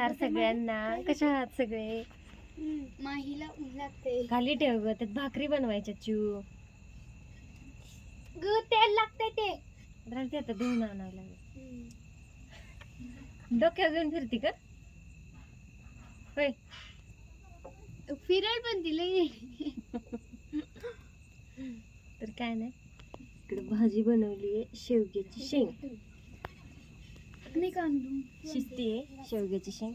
नमस्कार सगळ्यांना. कशा आहात सगळे? माहीला ऊन लागते खाली ठेव ग त्यात भाकरी बनवायच्या चिव ग तेल लागते ते. राहते आता धुवून आणायला लागेल. डोक्यात घेऊन फिरती का? होय. फिरायला पण दिले तर काय नाही. इकडे भाजी बनवली आहे शेवग्याची शेंग. मी कांदू. आहे शेवग्याची शेंग.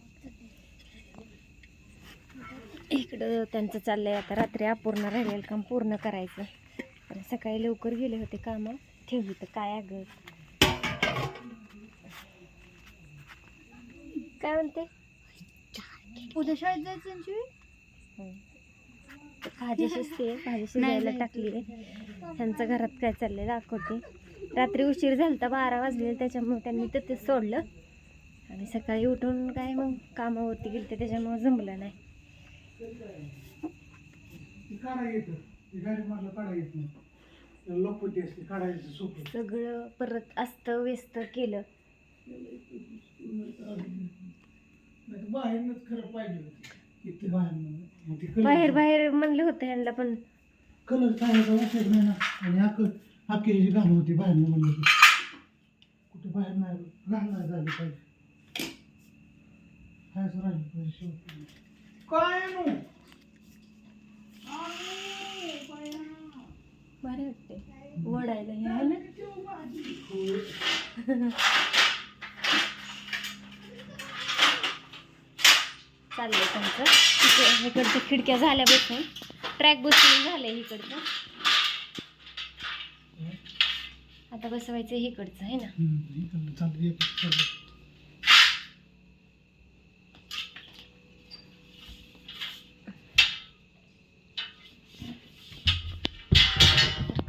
इकडं त्यांचं चाललंय आता रात्री अपूर्ण राहिलेलं काम पूर्ण करायचं. तर सकाळी लवकर गेले होते कामात ठेवली तर काय अगं? काय म्हणते? उद्या शाळेत जायचं त्यांची हं. भाजी शिजते भाजी शिजायला टाकली आहे. त्यांचं घरात काय चाललंय दाखवते. रात्री उशीर झाला तर बारा वाजले त्याच्यामुळे त्यांनी तिथेच सोडलं. आणि सकाळी उठून काय मग कामावरती गेले ते त्याच्यामुळे जमलं नाही. सगळं परत अस्त व्यस्त केलं. होती. बाहेर बाहेर बाहेर म्हणलं होतं यांना पण. कलर चालायचा उपयोग नाही ना. आणि जी घाण होती बाहेर म्हणलं कुठे बाहेर नाही घाण नाही झाली पाहिजे. कायच राहिलं पाहिजे शेवटी. काय नो? वाटते वडायला हे ना चाललंय त्यांचं तिथे इकडच्या खिडक्या झाल्या बसून. ट्रॅक बसून झालंय इकडचं. आता बसवायचं इकडचं आहे ना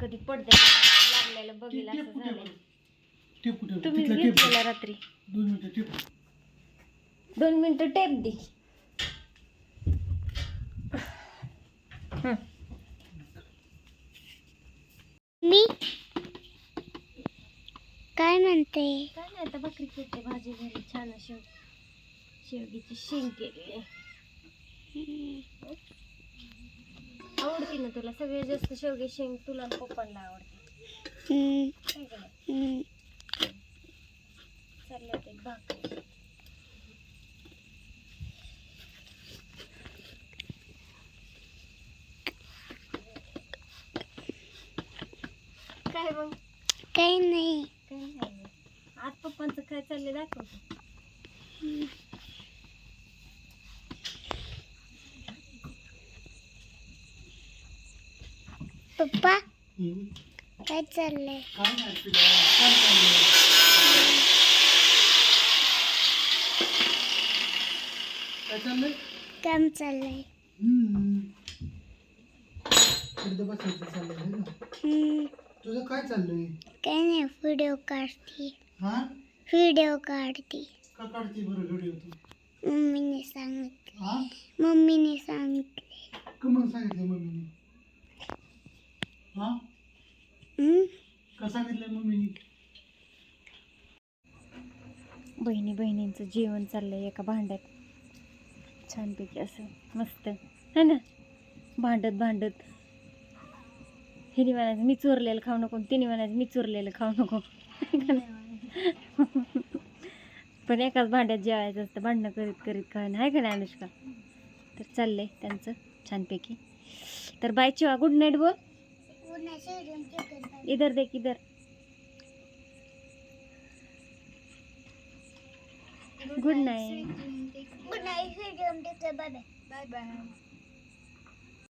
कधी पडद्या लागलेलं बघेल असं तिथला टेप घेतलेला रात्री. दोन मिनिटं टेप. दोन मिनिटं टेप दे हं. मी म्हणते. काय नाही आता भाकरी करते भाजी झाली छान अशी शेवगीची शेंग केली आवडते ना तुला? सगळ्यात जास्त शेवगी शेंग तुला आणि पप्पांना आवडते. काय का नाही? चाललं ते भाकरी. काय मग? काही नाही. आज पप्पांचं काय चाललंय दाखवतो पप्पा. काय चाललंय? काय काय काय काम चाललंय. हम्म. इकडे बसायचं चाललंय है ना? हम्म, तुझं काय चाललंय? काही नाही व्हिडिओ काढते. हा? व्हिडिओ काढते. का काढते बरं व्हिडिओ तू? मम्मीने सांगितलं. हा? मम्मीने सांगितले. कमन सांगितलं मम्मीने? हा? का सांगितलं मम्मीने? बहिणी बहिणींचं जेवण चाललंय एका भांड्यात. छानपैकी असं मस्त. है ना? भांडत भांडत. हिने म्हणायचं मी चोरलेलं खाऊ नको. तिने म्हणायचं मी चोरलेलं खाऊ नको. पण एकाच भांड्यात जेवायचं असतं. भांडणं करीत करीत खाणं. आहे का नाही अनुष्का? तर चाललंय त्यांचं छानपैकी. तर बाय चिवा गुड नाईट बोल. इधर देख इधर. Good night good night bye bye